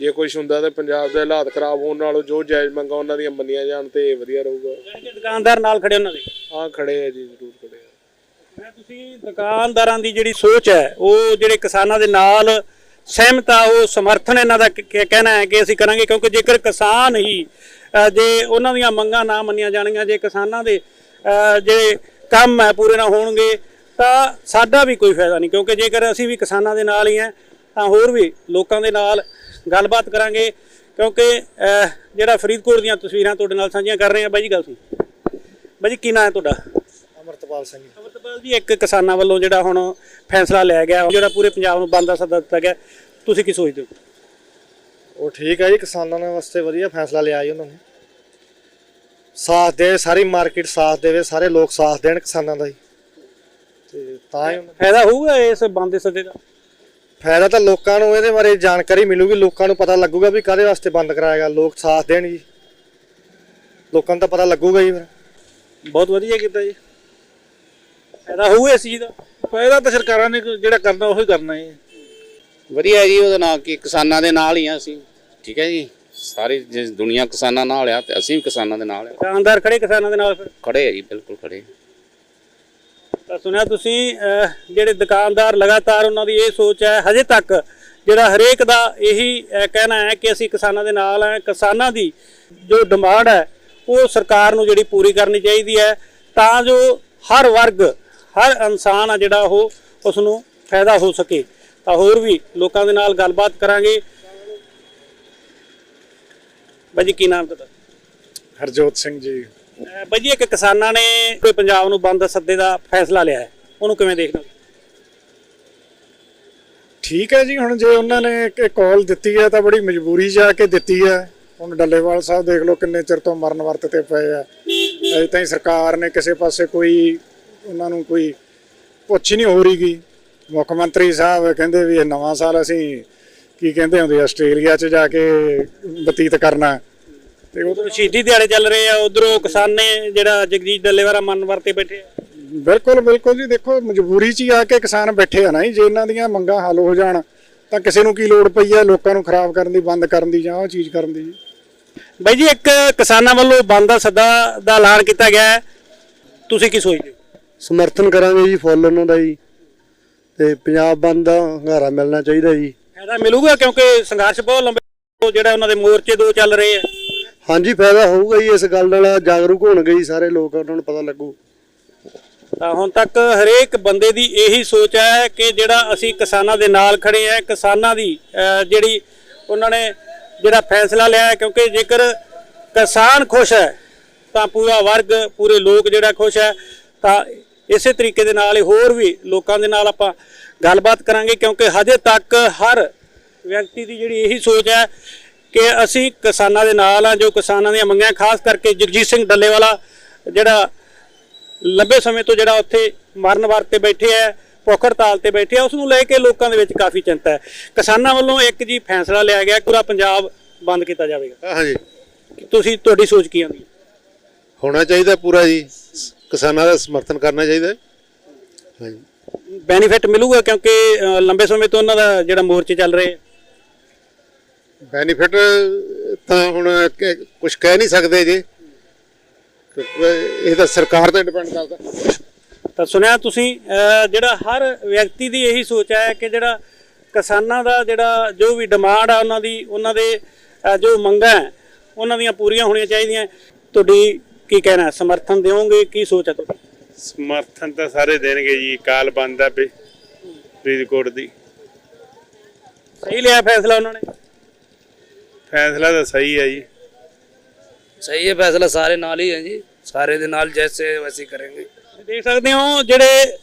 ਜੇ ਕੁਝ ਹੁੰਦਾ ਤਾਂ ਪੰਜਾਬ ਦੇ ਹਾਲਾਤ ਖਰਾਬ ਹੋਣ ਨਾਲੋਂ ਜੋ ਜਾਇਜ਼ ਮੰਗਾਂ ਉਹਨਾਂ ਦੀਆਂ ਮੰਨੀਆਂ ਜਾਣ ਤੇ ਵਧੀਆ ਰਹੂਗਾ। ਦੁਕਾਨਦਾਰ ਨਾਲ ਖੜੇ ਉਹਨਾਂ ਦੇ? ਹਾਂ ਖੜੇ ਆ ਜੀ ਜ਼ਰੂਰ ਖੜੇ ਆ। ਮੈਂ ਤੁਸੀਂ ਦੁਕਾਨਦਾਰਾਂ ਦੀ ਜਿਹੜੀ ਸੋਚ ਹੈ ਉਹ ਜਿਹੜੇ ਕਿਸਾਨਾਂ ਦੇ ਨਾਲ ਸਹਿਮਤ ਆ ਉਹ ਸਮਰਥਨ ਇਹਨਾਂ ਦਾ ਕਹਿਣਾ ਹੈ ਕਿ ਅਸੀਂ ਕਰਾਂਗੇ ਕਿਉਂਕਿ ਜੇਕਰ ਕਿਸਾਨ ਹੀ ਜੇ ਉਹਨਾਂ ਦੀਆਂ ਮੰਗਾਂ ਨਾ ਮੰਨੀਆਂ ਜਾਣਗੀਆਂ ਜੇ ਕਿਸਾਨਾਂ ਦੇ ਜਿਹੜੇ ਕੰਮ ਹੈ ਪੂਰੇ ਨਾ ਹੋਣਗੇ ਤਾਂ ਸਾਡਾ ਵੀ ਕੋਈ ਫਾਇਦਾ ਨਹੀਂ ਕਿਉਂਕਿ ਜੇਕਰ ਅਸੀਂ ਵੀ ਕਿਸਾਨਾਂ ਦੇ ਨਾਲ ਹੀ ਹਾਂ ਤਾਂ ਹੋਰ ਵੀ ਲੋਕਾਂ ਦੇ ਨਾਲ ਗੱਲਬਾਤ ਕਰਾਂਗੇ ਕਿਉਂਕਿ ਜਿਹੜਾ ਫਰੀਦਕੋਟ ਦੀਆਂ ਤਸਵੀਰਾਂ ਤੁਹਾਡੇ ਨਾਲ ਸਾਂਝੀਆਂ ਕਰ ਰਹੇ ਹਾਂ ਬਾਈ ਜੀ ਗੱਲ ਸੁਣ। ਬਾਈ ਜੀ ਕੀ ਨਾਂ ਹੈ ਤੁਹਾਡਾ? ਅਮਰਤਪਾਲ ਸਿੰਘ। ਅਮਰਤਪਾਲ ਜੀ ਇੱਕ ਕਿਸਾਨਾਂ ਵੱਲੋਂ ਜਿਹੜਾ ਹੁਣ ਫੈਸਲਾ ਲਿਆ ਗਿਆ ਜਿਹੜਾ ਪੂਰੇ ਪੰਜਾਬ ਨੂੰ ਬੰਦ ਦਾ ਸੱਦਾ ਦਿੱਤਾ ਗਿਆ ਤੁਸੀਂ ਕੀ ਸੋਚਦੇ ਹੋ? ਉਹ ਠੀਕ ਹੈ ਜੀ ਕਿਸਾਨਾਂ ਦੇ ਵਾਸਤੇ ਵਧੀਆ ਫੈਸਲਾ ਲਿਆ ਜੀ ਉਹਨਾਂ ਨੇ। ਸਾਥ ਦੇ ਸਾਰੀ ਮਾਰਕੀਟ ਸਾਥ ਦੇਵੇ ਸਾਰੇ ਲੋਕ ਸਾਥ ਦੇਣ ਕਿਸਾਨਾਂ ਦਾ ਜੀ। ਤੇ ਤਾਂ ਹੀ ਉਹਨਾਂ- ਫਾਇਦਾ ਹੋਊਗਾ ਇਸ ਬੰਦ ਦੇ ਸੱਦੇ ਦਾ? ਫਾਇਦਾ ਤਾਂ ਲੋਕਾਂ ਨੂੰ ਇਹਦੇ ਬਾਰੇ ਜਾਣਕਾਰੀ ਮਿਲੂਗੀ ਲੋਕਾਂ ਨੂੰ ਪਤਾ ਲੱਗੂਗਾ ਵੀ ਕਾਹਦੇ ਵਾਸਤੇ ਬੰਦ ਕਰਾਇਆ ਗਿਆ ਲੋਕ ਸਾਥ ਦੇਣ ਜੀ। ਲੋਕਾਂ ਨੂੰ ਤਾਂ ਪਤਾ ਲੱਗੂਗਾ ਜੀ ਫਿਰ। ਬਹੁਤ ਵਧੀਆ ਕੀਤਾ ਜੀ। ਫਾਇਦਾ ਹੋਊਗਾ ਇਸ ਚੀਜ਼ ਦਾ। ਫਾਇਦਾ ਤਾਂ ਸਰਕਾਰਾਂ ਨੇ ਜਿਹੜਾ ਕਰਨਾ ਉਹੀ ਕਰਨਾ ਹੈ ਵਧੀਆ ਜੀ ਉਹਦੇ ਨਾਲ ਕੀ ਕਿਸਾਨਾਂ ਦੇ ਨਾਲ ਹੀ ਆ ਅਸੀਂ। ਠੀਕ ਹੈ ਜੀ। ਸਾਰੀ ਜਿਸ ਦੁਨੀਆ ਕਿਸਾਨਾਂ ਨਾਲ ਆ ਤੇ ਅਸੀਂ ਵੀ ਕਿਸਾਨਾਂ ਦੇ ਨਾਲ ਆ। ਦੁਕਾਨਦਾਰ ਖੜੇ ਕਿਸਾਨਾਂ ਦੇ ਨਾਲ ਫਿਰ। ਖੜੇ ਆ ਜੀ ਬਿਲਕੁਲ ਖੜੇ ਤਾਂ ਸੁਣਿਆ ਤੁਸੀਂ ਜਿਹੜੇ ਦੁਕਾਨਦਾਰ ਲਗਾਤਾਰ ਉਹਨਾਂ ਦੀ ਇਹ ਸੋਚ ਹੈ, ਹਜੇ ਤੱਕ ਜਿਹੜਾ ਹਰੇਕ ਦਾ ਇਹੀ ਕਹਿਣਾ ਹੈ ਕਿ ਅਸੀਂ ਕਿਸਾਨਾਂ ਦੇ ਨਾਲ ਹੈ, ਕਿਸਾਨਾਂ ਦੀ ਜੋ ਡਿਮਾਂਡ ਹੈ, ਉਹ ਸਰਕਾਰ ਨੂੰ ਜਿਹੜੀ ਪੂਰੀ ਕਰਨੀ ਚਾਹੀਦੀ ਹੈ, ਤਾਂ ਜੋ ਹਰ ਵਰਗ, ਹਰ ਇਨਸਾਨ ਆ ਜਿਹੜਾ ਉਹ ਉਸ ਨੂੰ ਫਾਇਦਾ ਹੋ ਸਕੇ। ਤਾਂ ਹੋਰ ਵੀ ਲੋਕਾਂ ਦੇ ਨਾਲ ਗੱਲਬਾਤ ਕਰਾਂਗੇ। ਬਾਈ ਜੀ, ਕੀ ਨਾਮ ਤੁਹਾਡਾ? ਹਰਜੋਤ ਸਿੰਘ ਜੀ। ਬਾਈ ਜੀ, ਇੱਕ ਕਿਸਾਨਾਂ ਨੇ ਕੋਈ ਪੰਜਾਬ ਨੂੰ ਬੰਦ ਸੱਦੇ ਦਾ ਫੈਸਲਾ ਲਿਆ ਹੈ। ਉਹਨੂੰ ਕਿਵੇਂ ਦੇਖਦੇ ਹੋ? ਠੀਕ ਹੈ ਜੀ, ਹੁਣ ਜੇ ਉਹਨਾਂ ਨੇ ਇੱਕ ਕਾਲ ਦਿੱਤੀ ਹੈ ਤਾਂ ਬੜੀ ਮਜਬੂਰੀ 'ਚ ਕੇ ਦਿੱਤੀ ਹੈ। ਹੁਣ ਡੱਲੇਵਾਲ ਸਾਹਿਬ ਦੇਖ ਲਓ ਕਿੰਨੇ ਚਿਰ ਤੋਂ ਮਰਨ ਵਰਤ ਤੇ ਪਏ ਆ। ਅਜੇ ਤਾਈਂ ਸਰਕਾਰ ਨੇ ਕਿਸੇ ਪਾਸੇ ਕੋਈ ਉਹਨਾਂ ਨੂੰ ਕੋਈ ਪੁੱਛ ਹੀ ਨਹੀਂ ਹੋ ਰਹੀਗੀ। ਮੁੱਖ ਮੰਤਰੀ ਸਾਹਿਬ ਕਹਿੰਦੇ ਵੀ ਇਹ ਨਵਾਂ ਸਾਲ ਅਸੀਂ ਕੀ ਕਹਿੰਦੇ ਹੁੰਦੇ ਆਸਟ੍ਰੇਲੀਆ 'ਚ ਜਾ ਕੇ ਬਤੀਤ ਕਰਨਾ। ਤੇ ਉਹ ਉਧਰ ਸ਼ਹੀਦੀ ਦਿਹਾੜੇ ਚੱਲ ਰਹੇ ਆ ਉਧਰੋਂ ਕਿਸਾਨ ਨੇ ਜਿਹੜਾ ਜਗਜੀਤ ਡੱਲੇਵਾਲਾ ਮੰਨ ਵਰਤੇ ਬੈਠੇ ਆ। ਬਿਲਕੁਲ ਬਿਲਕੁਲ ਜੀ ਦੇਖੋ ਮਜਬੂਰੀ 'ਚ ਹੀ ਆ ਕੇ ਕਿਸਾਨ ਬੈਠੇ ਆ ਨਾ ਜੀ ਜੇ ਇਹਨਾਂ ਦੀਆਂ ਮੰਗਾਂ ਹੱਲ ਹੋ ਜਾਣ ਤਾਂ ਕਿਸੇ ਨੂੰ ਕੀ ਲੋੜ ਪਈ ਹੈ ਲੋਕਾਂ ਨੂੰ ਖਰਾਬ ਕਰਨ ਦੀ ਬੰਦ ਕਰਨ ਦੀ ਜਾਂ ਉਹ ਚੀਜ਼ ਕਰਨ ਦੀ ਜੀ। ਬਾਈ ਜੀ ਇੱਕ ਕਿਸਾਨਾਂ ਵੱਲੋਂ ਬੰਦ ਦਾ ਸੱਦਾ ਦਾ ਐਲਾਨ ਕੀਤਾ ਗਿਆ ਹੈ। ਤੁਸੀਂ ਕੀ ਸੋਚਦੇ ਹੋ? ਸਮਰਥਨ ਕਰਾਂਗੇ ਜੀ ਫੁੱਲ ਉਹਨਾਂ ਦਾ ਜੀ ਤੇ ਪੰਜਾਬ ਬੰਦ ਦਾ ਹੰਗਾਰਾ ਮਿਲਣਾ ਚਾਹੀਦਾ ਜੀ। ਫਾਇਦਾ ਮਿਲੂਗਾ ਕਿਉਂਕਿ ਸੰਘਰਸ਼ ਬਹੁਤ ਲੰਬੇ ਤੋਂ ਜਿਹੜਾ ਉਹਨਾਂ ਦੇ ਮੋਰਚੇ ਦੋ ਚੱਲ ਰਹੇ ਆ। ਹਾਂਜੀ, ਫਾਇਦਾ ਹੋਊਗਾ ਜੀ, ਇਸ ਗੱਲ ਨਾਲ ਜਾਗਰੂਕ ਹੋਣਗੇ ਜੀ ਸਾਰੇ ਲੋਕ, ਉਹਨਾਂ ਨੂੰ ਪਤਾ ਲੱਗੂ। ਤਾਂ ਹੁਣ ਤੱਕ ਹਰੇਕ ਬੰਦੇ ਦੀ ਇਹੀ ਸੋਚ ਹੈ ਕਿ ਜਿਹੜਾ ਅਸੀਂ ਕਿਸਾਨਾਂ ਦੇ ਨਾਲ ਖੜੇ ਆ ਕਿਸਾਨਾਂ ਦੀ ਜਿਹੜੀ ਉਹਨਾਂ ਨੇ ਜਿਹੜਾ ਫੈਸਲਾ ਲਿਆ ਕਿਉਂਕਿ ਜੇਕਰ ਕਿਸਾਨ ਖੁਸ਼ ਹੈ, ਤਾਂ ਪੂਰਾ ਵਰਗ, ਪੂਰੇ ਲੋਕ ਜਿਹੜਾ ਖੁਸ਼ ਹੈ, ਤਾਂ ਇਸੇ ਤਰੀਕੇ ਦੇ ਨਾਲ ਹੋਰ ਵੀ ਲੋਕਾਂ ਦੇ ਨਾਲ ਆਪਾਂ ਗੱਲਬਾਤ ਕਰਾਂਗੇ, ਕਿਉਂਕਿ ਹਜੇ ਤੱਕ ਹਰ ਵਿਅਕਤੀ ਦੀ ਜਿਹੜੀ ਇਹੀ ਸੋਚ ਹੈ ਕਿ ਅਸੀਂ ਕਿਸਾਨਾਂ ਦੇ ਨਾਲ ਆ ਜੋ ਕਿਸਾਨਾਂ ਦੀਆਂ ਮੰਗਾਂ ਖਾਸ ਕਰਕੇ ਜਗਜੀਤ ਸਿੰਘ ਡੱਲੇਵਾਲਾ ਜਿਹੜਾ ਲੰਬੇ ਸਮੇਂ ਤੋਂ ਜਿਹੜਾ ਉੱਥੇ ਮਰਨ ਵਾਰ ਤੇ ਬੈਠੇ ਆ ਭੁੱਖ ਹੜਤਾਲ ਤੇ ਬੈਠੇ ਆ ਉਸ ਨੂੰ ਲੈ ਕੇ ਲੋਕਾਂ ਦੇ ਵਿੱਚ ਕਾਫੀ ਚਿੰਤਾ ਹੈ। ਕਿਸਾਨਾਂ ਵੱਲੋਂ ਇੱਕ ਜੀ ਫੈਸਲਾ ਲਿਆ ਗਿਆ ਪੂਰਾ ਪੰਜਾਬ ਬੰਦ ਕੀਤਾ ਜਾਵੇਗਾ। ਹਾਂਜੀ ਤੁਸੀਂ ਤੁਹਾਡੀ ਸੋਚ ਕੀ ਆਂਦੀ ਹੋਣਾ ਚਾਹੀਦਾ ਪੂਰਾ ਜੀ। ਕਿਸਾਨਾਂ ਦਾ ਸਮਰਥਨ ਕਰਨਾ ਚਾਹੀਦਾ ਹਾਂਜੀ ਬੈਨੀਫਿਟ ਮਿਲੂਗਾ ਕਿਉਂਕਿ ਲੰਬੇ ਸਮੇਂ ਤੋਂ ਉਹਨਾਂ ਦਾ ਜਿਹੜਾ ਮੋਰਚੇ ਚੱਲ ਰਹੇ ਬੈਨੀਫਿਟ ਤਾਂ ਹੁਣ ਕੁਝ ਕਹਿ ਨਹੀਂ ਸਕਦੇ ਜੀ। ਇਹ ਤਾਂ ਸਰਕਾਰ ਤੇ ਡਿਪੈਂਡ ਕਰਦਾ। ਤਾਂ ਸੁਣਿਆ ਤੁਸੀਂ ਜਿਹੜਾ ਹਰ ਵਿਅਕਤੀ ਦੀ ਇਹੀ ਸੋਚ ਹੈ ਕਿ ਜਿਹੜਾ ਕਿਸਾਨਾਂ ਦਾ ਜਿਹੜਾ ਜੋ ਵੀ ਡਿਮਾਂਡ ਆ ਉਹਨਾਂ ਦੀ ਉਹਨਾਂ ਦੇ ਜੋ ਮੰਗਾਂ ਹੈ ਉਹਨਾਂ ਦੀਆਂ ਪੂਰੀਆਂ ਹੋਣੀਆਂ ਚਾਹੀਦੀਆਂ। ਤੁਹਾਡੀ ਕੀ ਕਹਿਣਾ? ਸਮਰਥਨ ਦਿਓਗੇ? ਕੀ ਸੋਚ ਹੈ ਤੁਹਾਡੀ? ਸਮਰਥਨ ਤਾਂ ਸਾਰੇ ਦੇਣਗੇ ਜੀ। ਕਾਲ ਬੰਦ ਆ ਫਰੀਦਕੋਟ ਦੀ। ਸਹੀ ਲਿਆ ਫੈਸਲਾ ਉਹਨਾਂ ਨੇ। ਫੈਸਲਾ ਤਾਂ ਸਹੀ ਹੈ ਜੀ। ਸਹੀ ਹੈ ਫੈਸਲਾ ਸਾਰੇ ਨਾਲ ਹੀ ਹੈ ਜੀ। ਸਾਰੇ ਦੇ ਨਾਲ ਜੈਸੇ ਵੈਸੇ ਕਰਾਂਗੇ। ਦੇਖ ਸਕਦੇ ਹੋ ਜਿਹੜੇ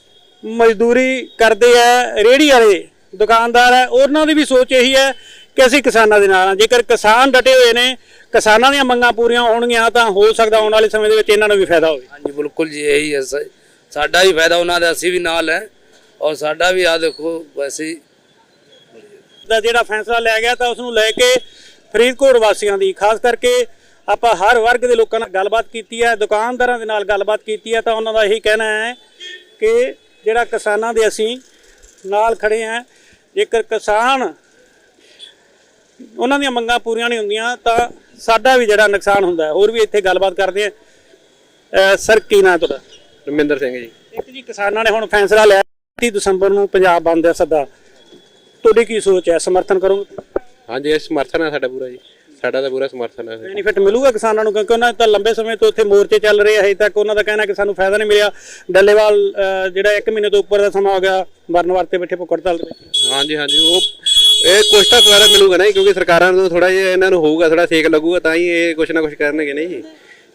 ਮਜ਼ਦੂਰੀ ਕਰਦੇ ਆ ਰੇੜੀ ਵਾਲੇ ਦੁਕਾਨਦਾਰ ਹੈ ਉਹਨਾਂ ਦੀ ਵੀ ਸੋਚ ਇਹੀ ਹੈ ਕਿ ਅਸੀਂ ਕਿਸਾਨਾਂ ਦੇ ਨਾਲ ਹਾਂ। ਜੇਕਰ ਕਿਸਾਨ ਡਟੇ ਹੋਏ ਨੇ ਕਿਸਾਨਾਂ ਦੀਆਂ ਮੰਗਾਂ ਪੂਰੀਆਂ ਹੋਣਗੀਆਂ ਤਾਂ ਹੋ ਸਕਦਾ ਆਉਣ ਵਾਲੇ ਸਮੇਂ ਦੇ ਵਿੱਚ ਇਹਨਾਂ ਨੂੰ ਵੀ ਫਾਇਦਾ ਹੋਵੇ। ਹਾਂਜੀ ਬਿਲਕੁਲ ਜੀ ਇਹੀ ਹੈ। ਸਾਡਾ ਵੀ ਫਾਇਦਾ ਉਹਨਾਂ ਦਾ ਅਸੀਂ ਵੀ ਨਾਲ ਹੈ। ਔਰ ਸਾਡਾ ਵੀ ਆ ਦੇਖੋ ਵੈਸੇ ਦਾ ਜਿਹੜਾ ਫੈਸਲਾ ਲਿਆ ਗਿਆ ਤਾਂ ਉਸ ਨੂੰ ਲੈ ਕੇ ਫਰੀਦਕੋਟ ਵਾਸੀਆਂ ਦੀ। ਖਾਸ ਕਰਕੇ ਆਪਾਂ ਹਰ ਵਰਗ ਦੇ ਲੋਕਾਂ ਨਾਲ ਗੱਲਬਾਤ ਕੀਤੀ ਹੈ ਦੁਕਾਨਦਾਰਾਂ ਦੇ ਨਾਲ ਗੱਲਬਾਤ ਕੀਤੀ ਹੈ ਤਾਂ ਉਹਨਾਂ ਦਾ ਇਹੀ ਕਹਿਣਾ ਹੈ ਕਿ ਜਿਹੜਾ ਕਿਸਾਨਾਂ ਦੇ ਅਸੀਂ ਨਾਲ ਖੜੇ ਹਾਂ ਜੇਕਰ ਕਿਸਾਨ ਉਹਨਾਂ ਦੀਆਂ ਮੰਗਾਂ ਪੂਰੀਆਂ ਨਹੀਂ ਹੁੰਦੀਆਂ ਤਾਂ ਸਾਡਾ ਵੀ ਜਿਹੜਾ ਨੁਕਸਾਨ ਹੁੰਦਾ ਹੈ ਹੋਰ ਵੀ ਇੱਥੇ ਗੱਲਬਾਤ ਕਰਦੇ ਆ ਸਰ ਕੀ ਨਾਂ ਤੁਹਾਡਾ? ਰਮਿੰਦਰ ਸਿੰਘ ਜੀ। ਇੱਕ ਜੀ ਕਿਸਾਨਾਂ ਨੇ ਹੁਣ ਫੈਸਲਾ ਲਿਆ 30 ਦਸੰਬਰ ਨੂੰ ਪੰਜਾਬ ਬੰਦ ਦਾ ਸੱਦਾ। ਤੁਹਾਡੀ ਕੀ ਸੋਚ ਹੈ? ਸਮਰਥਨ ਕਰੋਗੇ? ਹਾਂਜੀ ਇਹ ਸਮਰਥਨ ਹੈ ਸਾਡਾ ਪੂਰਾ ਜੀ। ਸਾਡਾ ਤਾਂ ਪੂਰਾ ਸਮਰਥਨ ਹੈ ਬੈਨੀਫਿਟ ਮਿਲੂਗਾ ਕਿਸਾਨਾਂ ਨੂੰ ਕਿਉਂਕਿ ਉਹਨਾਂ ਤਾਂ ਲੰਬੇ ਸਮੇਂ ਤੋਂ ਇੱਥੇ ਮੋਰਚੇ ਚੱਲ ਰਹੇ ਹਜੇ ਤੱਕ ਉਹਨਾਂ ਦਾ ਕਹਿਣਾ ਕਿ ਸਾਨੂੰ ਫਾਇਦਾ ਨਹੀਂ ਮਿਲਿਆ। ਡੱਲੇਵਾਲ ਜਿਹੜਾ 1 ਮਹੀਨੇ ਤੋਂ ਉੱਪਰ ਦਾ ਸਮਾਂ ਹੋ ਗਿਆ ਮਰਨ ਵਾਸਤੇ ਬੈਠੇ ਭੁੱਖ ਹੜਤਾਲ ਵਿੱਚ ਹਾਂਜੀ ਹਾਂਜੀ ਉਹ ਇਹ ਕੁਛ ਤਾਂ ਫਾਇਦਾ ਮਿਲੂਗਾ ਨਾ ਜੀ, ਕਿਉਂਕਿ ਸਰਕਾਰਾਂ ਨੂੰ ਥੋੜਾ ਜਿਹਾ ਇਹਨਾਂ ਨੂੰ ਹੋਊਗਾ ਥੋੜਾ ਸੇਕ ਲੱਗੂਗਾ ਤਾਂ ਹੀ ਇਹ ਕੁਛ ਨਾ ਕੁਛ ਕਰਨਗੇ ਨਹੀਂ ਜੀ।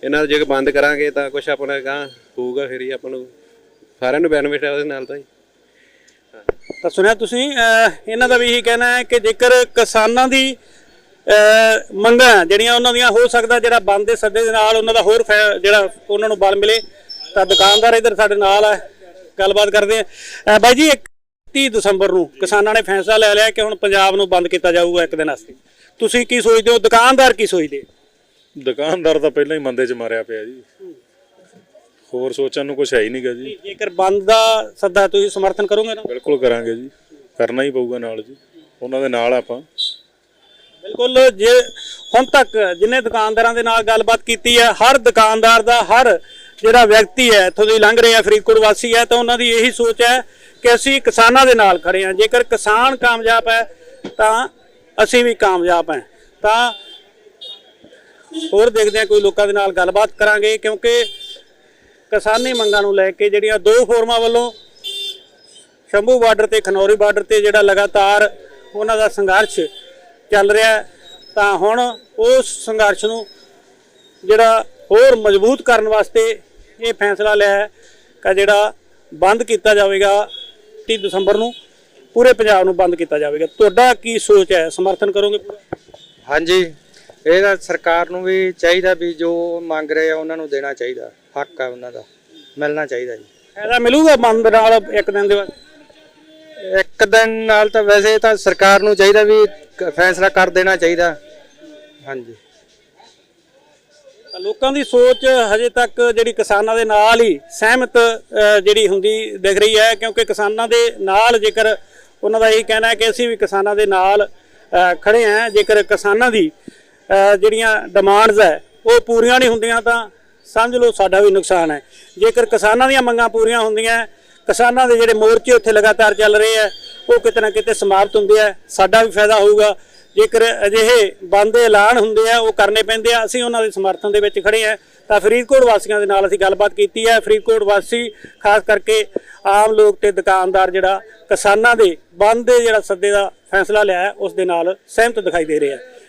ਇਹਨਾਂ ਨੂੰ ਜੇ ਬੰਦ ਕਰਾਂਗੇ ਤਾਂ ਕੁਛ ਆਪਣਾ ਗਾਂ ਹੋਊਗਾ ਫਿਰ ਹੀ ਆਪਾਂ ਨੂੰ ਸਾਰਿਆਂ ਨੂੰ ਬੈਨੀਫਿਟ ਹੈ ਉਹਦੇ ਨਾਲ ਤਾਂ ਜੀ। ਤਾਂ ਸੁਣਿਆ ਤੁਸੀਂ ਇਹਨਾਂ ਦਾ ਵੀ ਇਹੀ ਕਹਿਣਾ ਹੈ ਕਿ ਜੇਕਰ ਕਿਸਾਨਾਂ ਦੀ ਮੰਗਾਂ ਜਿਹੜੀਆਂ ਉਹਨਾਂ ਦੀਆਂ ਹੋ ਸਕਦਾ, ਜਿਹੜਾ ਬੰਦ ਦੇ ਸੱਦੇ ਦੇ ਨਾਲ ਉਹਨਾਂ ਦਾ ਹੋਰ ਫਾਇ- ਜਿਹੜਾ ਉਹਨਾਂ ਨੂੰ ਬਲ ਮਿਲੇ, ਤਾਂ ਦੁਕਾਨਦਾਰ ਇੱਧਰ ਸਾਡੇ ਨਾਲ ਹੈ ਗੱਲਬਾਤ ਕਰਦੇ ਆ। ਬਾਈ ਜੀ 31 ਦਸੰਬਰ ਨੂੰ ਕਿਸਾਨਾਂ ਨੇ ਫੈਸਲਾ ਲੈ ਲਿਆ ਕਿ ਹੁਣ ਪੰਜਾਬ ਨੂੰ ਬੰਦ ਕੀਤਾ ਜਾਊਗਾ ਇੱਕ ਦਿਨ ਵਾਸਤੇ। ਤੁਸੀਂ ਕੀ ਸੋਚਦੇ ਹੋ? ਦੁਕਾਨਦਾਰ ਕੀ ਸੋਚਦੇ? ਦੁਕਾਨਦਾਰ ਤਾਂ ਪਹਿਲਾਂ ਹੀ ਮੰਦੇ 'ਚ ਮਾਰਿਆ ਪਿਆ ਜੀ। ਹੋਰ ਸੋਚਣ ਨੂੰ ਕੁਝ ਹੈ ਹੀ ਨਹੀਂਗਾ ਜੀ। ਜੇਕਰ ਬੰਦ ਦਾ ਸੱਦਾ ਤੁਸੀਂ ਸਮਰਥਨ ਕਰੋਗੇ ਨਾ ਬਿਲਕੁਲ ਕਰਾਂਗੇ ਜੀ। ਕਰਨਾ ਹੀ ਪਊਗਾ ਨਾਲ ਜੀ। ਉਹਨਾਂ ਦੇ ਨਾਲ ਆਪਾਂ। ਬਿਲਕੁਲ ਜੇ ਹੁਣ ਤੱਕ ਜਿੰਨੇ ਦੁਕਾਨਦਾਰਾਂ ਦੇ ਨਾਲ ਗੱਲਬਾਤ ਕੀਤੀ ਹੈ ਹਰ ਦੁਕਾਨਦਾਰ ਦਾ ਹਰ ਜਿਹੜਾ ਵਿਅਕਤੀ ਹੈ ਇੱਥੋਂ ਦੀ ਲੰਘ ਰਿਹਾ ਫਰੀਦਕੋਟ ਵਾਸੀ ਹੈ ਤਾਂ ਉਹਨਾਂ ਦੀ ਇਹੀ ਸੋਚ ਹੈ ਕਿ ਅਸੀਂ ਕਿਸਾਨਾਂ ਦੇ ਨਾਲ ਖੜੇ ਹਾਂ। ਜੇਕਰ ਕਿਸਾਨ ਕਾਮਯਾਬ ਹੈ ਤਾਂ ਅਸੀਂ ਵੀ ਕਾਮਯਾਬ ਹਾਂ। ਤਾਂ ਹੋਰ ਦੇਖਦੇ ਹਾਂ ਕੋਈ ਲੋਕਾਂ ਦੇ ਨਾਲ ਗੱਲਬਾਤ ਕਰਾਂਗੇ ਕਿਉਂਕਿ ਕਿਸਾਨੀ ਮੰਗਾਂ ਨੂੰ ਲੈ ਕੇ ਜਿਹੜੀਆਂ ਦੋ ਫੋਰਮਾਂ ਵੱਲੋਂ ਸ਼ੰਭੂ ਬਾਰਡਰ ਤੇ, ਖਨੌਰੀ ਬਾਰਡਰ ਤੇ ਜਿਹੜਾ ਲਗਾਤਾਰ ਉਹਨਾਂ ਦਾ ਸੰਘਰਸ਼ ਚੱਲ ਰਿਹਾ ਤਾਂ ਹੁਣ ਉਸ ਸੰਘਰਸ਼ ਨੂੰ ਜਿਹੜਾ ਹੋਰ ਮਜ਼ਬੂਤ ਕਰਨ ਵਾਸਤੇ ਇਹ ਫੈਸਲਾ ਲਿਆ ਹੈ ਕਿ ਜਿਹੜਾ ਬੰਦ ਕੀਤਾ ਜਾਵੇਗਾ 30 ਦਸੰਬਰ ਨੂੰ, ਪੂਰੇ ਪੰਜਾਬ ਨੂੰ ਬੰਦ ਕੀਤਾ ਜਾਵੇਗਾ। ਤੁਹਾਡਾ ਕੀ ਸੋਚ ਹੈ? ਸਮਰਥਨ ਕਰੋਗੇ? ਪੂਰਾ ਹਾਂਜੀ। ਇਹ ਤਾਂ ਸਰਕਾਰ ਨੂੰ ਵੀ ਚਾਹੀਦਾ ਵੀ ਜੋ ਮੰਗ ਰਹੇ ਆ ਉਹਨਾਂ ਨੂੰ ਦੇਣਾ ਚਾਹੀਦਾ। ਹੱਕ ਆ ਉਹਨਾਂ ਦਾ। ਮਿਲਣਾ ਚਾਹੀਦਾ ਜੀ। ਫਾਇਦਾ ਮਿਲੂਗਾ ਬੰਦ ਨਾਲ ਇੱਕ ਦਿਨ ਦੇ ਬਾਅਦ? ਇੱਕ ਦਿਨ ਨਾਲ ਤਾਂ ਵੈਸੇ ਤਾਂ ਸਰਕਾਰ ਨੂੰ ਚਾਹੀਦਾ ਵੀ ਕ- ਫੈਸਲਾ ਕਰ ਦੇਣਾ ਚਾਹੀਦਾ। ਹਾਂਜੀ। ਤਾਂ ਲੋਕਾਂ ਦੀ ਸੋਚ ਹਜੇ ਤੱਕ ਜਿਹੜੀ ਕਿਸਾਨਾਂ ਦੇ ਨਾਲ ਹੀ ਸਹਿਮਤ ਅ, ਜਿਹੜੀ ਹੁੰਦੀ ਦਿਖ ਰਹੀ ਹੈ ਕਿਉਂਕਿ ਕਿਸਾਨਾਂ ਦੇ ਨਾਲ ਜੇਕਰ ਉਹਨਾਂ ਦਾ ਇਹ ਕਹਿਣਾ ਹੈ ਕਿ ਅਸੀਂ ਵੀ ਕਿਸਾਨਾਂ ਦੇ ਨਾਲ ਅ, ਖੜੇ ਹਾਂ ਜੇਕਰ ਕਿਸਾਨਾਂ ਦੀ ਜਿਹੜੀਆਂ ਡਿਮਾਂਡਸ ਹੈ, ਉਹ ਪੂਰੀਆਂ ਨਹੀਂ ਹੁੰਦੀਆਂ ਤਾਂ ਸਮਝ ਲਓ ਸਾਡਾ ਵੀ ਨੁਕਸਾਨ ਹੈ। ਜੇਕਰ ਕਿਸਾਨਾਂ ਦੀਆਂ ਮੰਗਾਂ ਪੂਰੀਆਂ ਹੁੰਦੀਆਂ, ਕਿਸਾਨਾਂ ਦੇ ਜਿਹੜੇ ਮੋਰਚੇ ਉੱਥੇ ਲਗਾਤਾਰ ਚੱਲ ਰਹੇ ਆ ਉਹ ਕਿਤੇ ਨਾ ਕਿਤੇ ਸਮਾਪਤ ਹੁੰਦੇ ਆ ਸਾਡਾ ਵੀ ਫਾਇਦਾ ਹੋਊਗਾ। ਜੇਕਰ ਅਜਿਹੇ ਬੰਦ ਦੇ ਐਲਾਨ ਹੁੰਦੇ ਆ ਉਹ ਕਰਨੇ ਪੈਂਦੇ ਆ ਅਸੀਂ ਉਹਨਾਂ ਦੇ ਸਮਰਥਨ ਦੇ ਵਿੱਚ ਖੜੇ ਆ ਤਾਂ ਫਰੀਦਕੋਟ ਵਾਸੀਆਂ ਦੇ ਨਾਲ ਅਸੀਂ ਗੱਲਬਾਤ ਕੀਤੀ ਹੈ। ਫਰੀਦਕੋਟ ਵਾਸੀ, ਖਾਸ ਕਰਕੇ ਆਮ ਲੋਕ ਤੇ ਦੁਕਾਨਦਾਰ ਜਿਹੜਾ ਕਿਸਾਨਾਂ ਦੇ ਬੰਦ ਦੇ ਜਿਹੜਾ ਸੱਦੇ ਦਾ ਫੈਸਲਾ ਲਿਆ ਹੈ, ਉਸ ਦੇ ਨਾਲ ਸਹਿਮਤ ਦਿਖਾਈ ਦੇ ਰਿਹਾ ਆ